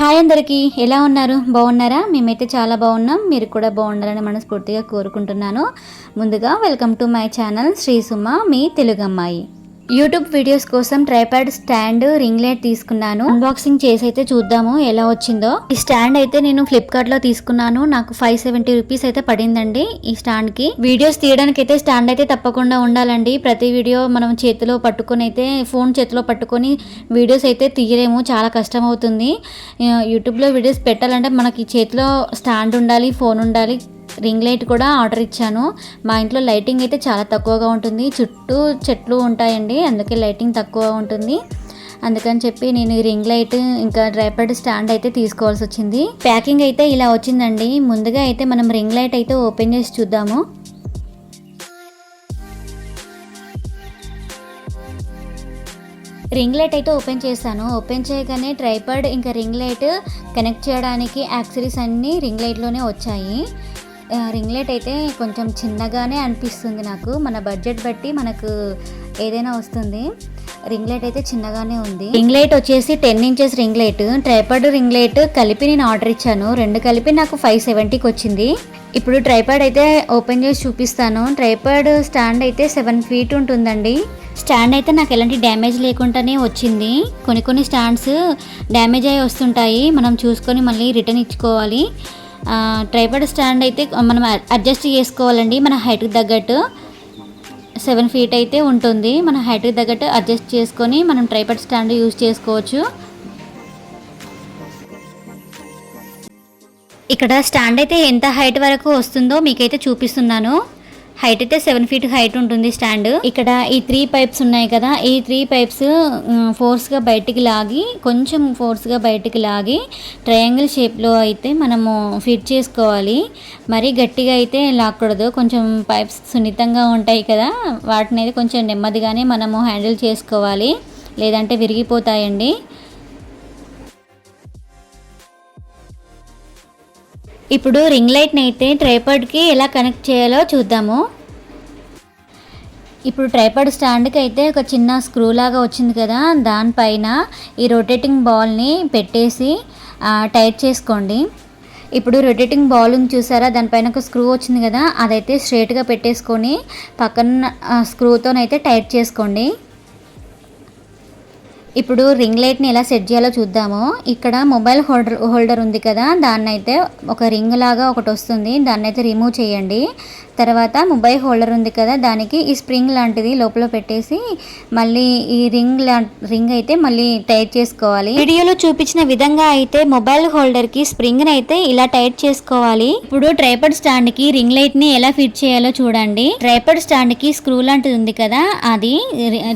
Hi అందరికీ ఎలా ఉన్నారు? బాగున్నారా? మేమైతే చాలా బాగున్నాం. మీరు కూడా బాగుండాలని మనస్ఫూర్తిగా కోరుకుంటున్నాను. ముందుగా welcome to my channel Shri Suma మీ తెలుగు అమ్మాయి యూట్యూబ్ వీడియోస్ కోసం ట్రైపాడ్ స్టాండ్ రింగ్ లైట్ తీసుకున్నాను. అన్బాక్సింగ్ చేసి అయితే చూద్దాము ఎలా వచ్చిందో. ఈ స్టాండ్ అయితే నేను ఫ్లిప్కార్ట్లో తీసుకున్నాను. నాకు ఫైవ్ సెవెంటీ రూపీస్ అయితే పడిందండి ఈ స్టాండ్కి వీడియోస్ తీయడానికి అయితే స్టాండ్ అయితే తప్పకుండా ఉండాలండి. ప్రతి వీడియో మనం చేతిలో పట్టుకొని అయితే ఫోన్ చేతిలో పట్టుకొని వీడియోస్ అయితే తీయలేము. చాలా కష్టం అవుతుంది యూట్యూబ్లో వీడియోస్ పెట్టాలంటే మనకి చేతిలో స్టాండ్ ఉండాలి ఫోన్ ఉండాలి రింగ్ లైట్ కూడా ఆర్డర్ ఇచ్చాను. మా ఇంట్లో లైటింగ్ అయితే చాలా తక్కువగా ఉంటుంది. చుట్టూ చెట్లు ఉంటాయండి అందుకే లైటింగ్ తక్కువ ఉంటుంది. అందుకని చెప్పి నేను ఈ రింగ్ లైట్ ఇంకా డ్రైపర్డ్ స్టాండ్ అయితే తీసుకోవాల్సి వచ్చింది. ప్యాకింగ్ అయితే ఇలా వచ్చిందండి. ముందుగా అయితే మనం రింగ్ లైట్ అయితే ఓపెన్ చేసి చూద్దాము. రింగ్ లైట్ అయితే ఓపెన్ చేశాను. ఓపెన్ చేయగానే ట్రైపర్డ్ ఇంకా రింగ్ లైట్ కనెక్ట్ చేయడానికి యాక్సరీస్ అన్నీ రింగ్ లైట్లోనే వచ్చాయి. రింగ్ లైట్ అయితే కొంచెం చిన్నగానే అనిపిస్తుంది నాకు. మన బడ్జెట్ బట్టి మనకు ఏదైనా వస్తుంది. రింగ్ లైట్ అయితే చిన్నగానే ఉంది. రింగ్ లైట్ వచ్చేసి ten inches ring light tripod ring light కలిపి నేను ఆర్డర్ ఇచ్చాను. రెండు కలిపి నాకు ఫైవ్ సెవెంటీకి వచ్చింది. ఇప్పుడు ట్రైపాడ్ అయితే ఓపెన్ చేసి చూపిస్తాను. ట్రైపాడ్ స్టాండ్ అయితే సెవెన్ ఫీట్ ఉంటుందండి. స్టాండ్ అయితే నాకు ఎలాంటి డ్యామేజ్ లేకుండానే వచ్చింది. కొన్ని కొన్ని స్టాండ్స్ డ్యామేజ్ అయి వస్తుంటాయి. మనం చూసుకొని మళ్ళీ రిటర్న్ ఇచ్చుకోవాలి. ట్రైపాడ్ స్టాండ్ అయితే మనం అడ్జస్ట్ చేసుకోవాలండి. మన హైట్కి తగ్గట్టు సెవెన్ ఫీట్ అయితే ఉంటుంది. మన హైట్కి తగ్గట్టు అడ్జస్ట్ చేసుకొని మనం ట్రైపాడ్ స్టాండ్ యూజ్ చేసుకోవచ్చు. ఇక్కడ స్టాండ్ అయితే ఎంత హైట్ వరకు వస్తుందో మీకైతే చూపిస్తున్నాను. హైట్ అయితే సెవెన్ ఫీట్ హైట్ ఉంటుంది స్టాండ్. ఇక్కడ ఈ త్రీ పైప్స్ ఉన్నాయి కదా ఈ త్రీ పైప్స్ ఫోర్స్గా బయటికి లాగి కొంచెం ఫోర్స్గా బయటికి లాగి ట్రయాంగిల్ షేప్లో అయితే మనము ఫిట్ చేసుకోవాలి. మరీ గట్టిగా అయితే లాక్కూడదు. కొంచెం పైప్స్ సున్నితంగా ఉంటాయి కదా వాటిని అయితే కొంచెం నెమ్మదిగానే మనము హ్యాండిల్ చేసుకోవాలి. లేదంటే విరిగిపోతాయండి. ఇప్పుడు రింగ్ లైట్ని అయితే ట్రైపాడ్కి ఎలా కనెక్ట్ చేయాలో చూద్దాము. ఇప్పుడు ట్రైపాడ్ స్టాండ్కి అయితే ఒక చిన్న స్క్రూ లాగా వచ్చింది కదా దానిపైన ఈ రొటేటింగ్ బాల్ని పెట్టేసి టైట్ చేసుకోండి. ఇప్పుడు రొటేటింగ్ బాల్ చూసారా దానిపైన ఒక స్క్రూ వచ్చింది కదా అదైతే స్ట్రేట్గా పెట్టేసుకొని పక్కన స్క్రూతోనైతే టైట్ చేసుకోండి. ఇప్పుడు రింగ్ లైట్ని ఎలా సెట్ చేయాలో చూద్దాము. ఇక్కడ మొబైల్ హోల్డర్ హోల్డర్ ఉంది కదా దాన్నైతే ఒక రింగ్ లాగా ఒకటి వస్తుంది. దాన్నైతే రిమూవ్ చేయండి. తర్వాత మొబైల్ హోల్డర్ ఉంది కదా దానికి ఈ స్ప్రింగ్ లాంటిది లోపల పెట్టేసి మళ్ళీ ఈ రింగ్ లా రింగ్ అయితే మళ్ళీ టైట్ చేసుకోవాలి. వీడియోలో చూపించిన విధంగా అయితే మొబైల్ హోల్డర్కి స్ప్రింగ్ అయితే ఇలా టైట్ చేసుకోవాలి. ఇప్పుడు ట్రైపడ్ స్టాండ్కి రింగ్ లైట్ని ఎలా ఫిట్ చేయాలో చూడండి. ట్రైపడ్ స్టాండ్కి స్క్రూ లాంటిది ఉంది కదా అది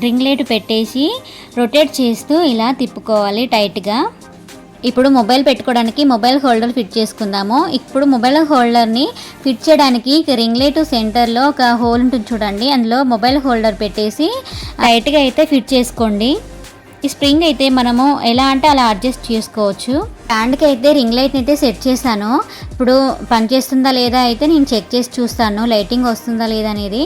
రింగ్ లైట్ పెట్టేసి రొటేట్ చేస్తూ ఇలా తిప్పుకోవాలి టైట్గా. ఇప్పుడు మొబైల్ పెట్టుకోవడానికి మొబైల్ హోల్డర్ ఫిట్ చేసుకుందాము. ఇప్పుడు మొబైల్ హోల్డర్ని ఫిట్ చేయడానికి రింగ్ లైట్ సెంటర్లో ఒక హోల్ ఉంటుంది చూడండి. అందులో మొబైల్ హోల్డర్ పెట్టేసి టైట్గా అయితే ఫిట్ చేసుకోండి. ఈ స్ప్రింగ్ అయితే మనము ఎలా అంటే అలా అడ్జస్ట్ చేసుకోవచ్చు. స్టాండ్కి అయితే రింగ్ లైట్ని అయితే సెట్ చేశాను. ఇప్పుడు పనిచేస్తుందా లేదా అయితే నేను చెక్ చేసి చూస్తాను. లైటింగ్ వస్తుందా లేదా అనేది.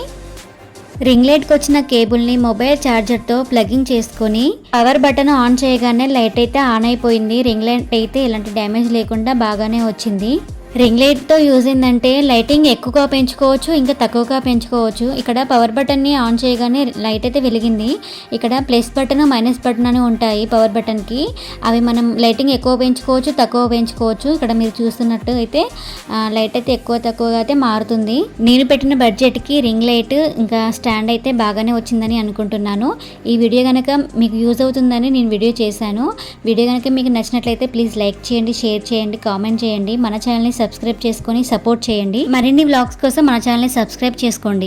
రింగ్ లైట్కి వచ్చిన కేబుల్ని మొబైల్ ఛార్జర్తో ప్లగింగ్ చేసుకొని పవర్ బటన్ ఆన్ చేయగానే లైట్ అయితే ఆన్ అయిపోయింది. రింగ్ లైట్ అయితే ఎలాంటి డ్యామేజ్ లేకుండా బాగానే వచ్చింది. రింగ్ లైట్తో యూజ్ ఏంటంటే లైటింగ్ ఎక్కువగా పెంచుకోవచ్చు ఇంకా తక్కువగా పెంచుకోవచ్చు. ఇక్కడ పవర్ బటన్ని ఆన్ చేయగానే లైట్ అయితే వెలిగింది. ఇక్కడ ప్లస్ బటన్ మైనస్ బటన్ అని ఉంటాయి పవర్ బటన్కి అవి మనం లైటింగ్ ఎక్కువ పెంచుకోవచ్చు తక్కువ పెంచుకోవచ్చు. ఇక్కడ మీరు చూస్తున్నట్టు అయితే లైట్ అయితే ఎక్కువ తక్కువగా అయితే మారుతుంది. నేను పెట్టిన బడ్జెట్కి రింగ్ లైట్ ఇంకా స్టాండ్ అయితే బాగానే వచ్చిందని అనుకుంటున్నాను. ఈ వీడియో కనుక మీకు యూజ్ అవుతుందని నేను వీడియో చేశాను. వీడియో కనుక మీకు నచ్చినట్లయితే ప్లీజ్ లైక్ చేయండి షేర్ చేయండి కామెంట్ చేయండి. మన ఛానల్ని సబ్స్క్రైబ్ చేసుకొని సపోర్ట్ చేయండి. మరిన్ని వ్లాగ్స్ కోసం మన ఛానల్ని సబ్స్క్రైబ్ చేసుకోండి.